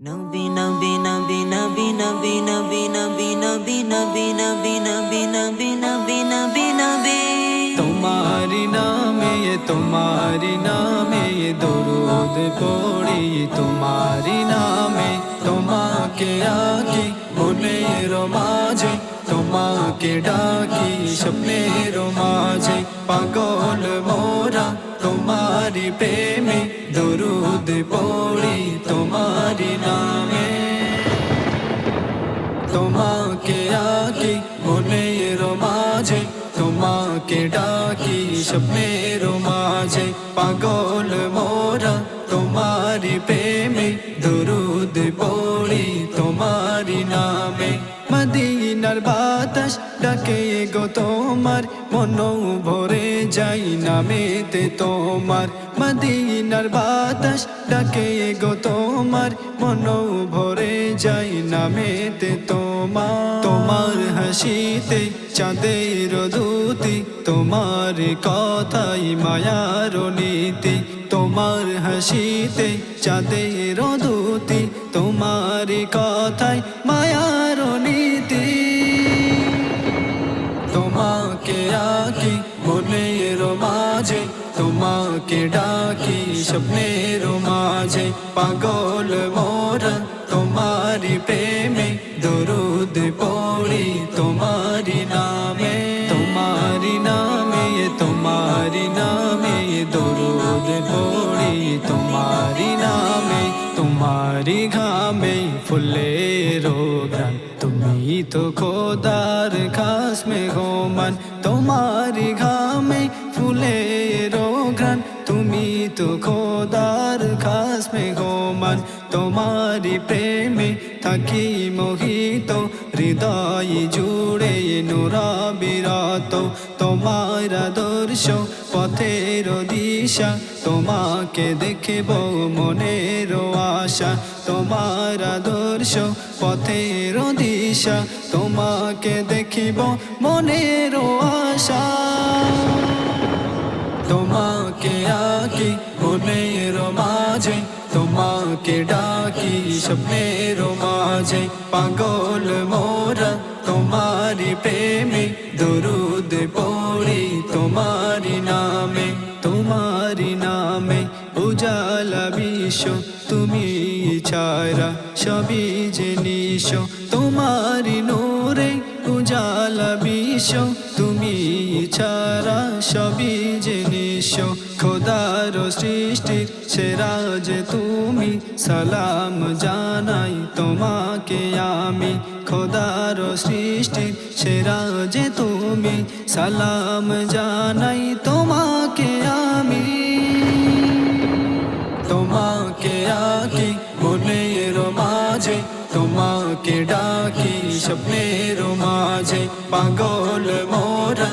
নবী নবী নবী নবী নবী নবী নবী নবী নবী নবী নবী নবী নবী নবী নবী তোমারি নামে তোমারি নামে দরুদ পড়ি তোমারি নামে তোমাকে আকি মনের মাঝে তোমাকে ডাকি স্বপ্নের মাঝে পাগল মোরা তোমারি প্রেমে, দরুদ পড়ি তোমারি নামে। তোমাকে আকি মনের মাঝে, তোমাকে ডাকি স্বপ্নের মাঝে। পাগল মোরা তোমারি প্রেমে, দুরুদ পড়ি তোমারি নামে। মদিনার বাতাস ডাকে গো তোমার। মন ভরে যাই নামেতে তোমার। মদিনার বাতাস ডাকে গো তোমার। মন ভরে যাই নামেতে তোমার। তোমার হাসিতে, চাঁদের দুতি তোমার কথাই মায়ার নীতি তোমার হাসিতে, চাঁদের দুতি তোমার কথাই মায়ার মাঝে তোমাকে ডাকি স্বপ্নের মাঝে। পাগল মোরা তোমারি প্রেমে, দরুদ পড়ি তোমারি নামে তোমারি নামে তোমারি নামে, দরুদ পড়ি তোমারি নামে তোমারি ঘামে ফুলের গান তুমি তো খোদার খাস মে গোমান তোমারি ঘামে ফুলের তুমি তো খোদার খাস মে গোমান তোমারি প্রেমে থাকি মোহিত, হৃদয় জুড়ে নুরা বিরাত, তোমার আদর্শ পথের দিশা, তোমাকে দেখব মনের আশা, তোমার আদর্শ পথের দিশা, তোমাকে দেখিব মনের আশা। তোমাকে আকি মনের মাঝে, তোমাকে ডাকি স্বপ্নের মাঝে। পাগল মোরা তোমারি প্রেমে, দরুদ পড়ি তোমারি নামে তোমারি নামে। উজালা বিশ্ব তুমি ছাড়া, সবই জিনিস তোমারি নোরে উজালা বিশ্ব তুমি ছাড়া, সবই জিনিস খোদার সৃষ্টির সেরা যে তুমি, সালাম জানাই তোমাকে আমি। খোদার সৃষ্টির সেরা যে তুমি, সালাম জানাই তোমাকে আমি। তোমাকে আকি মনের মাঝে, তোমাকে ডাকি স্বপ্নের মাঝে। পাগল মোরা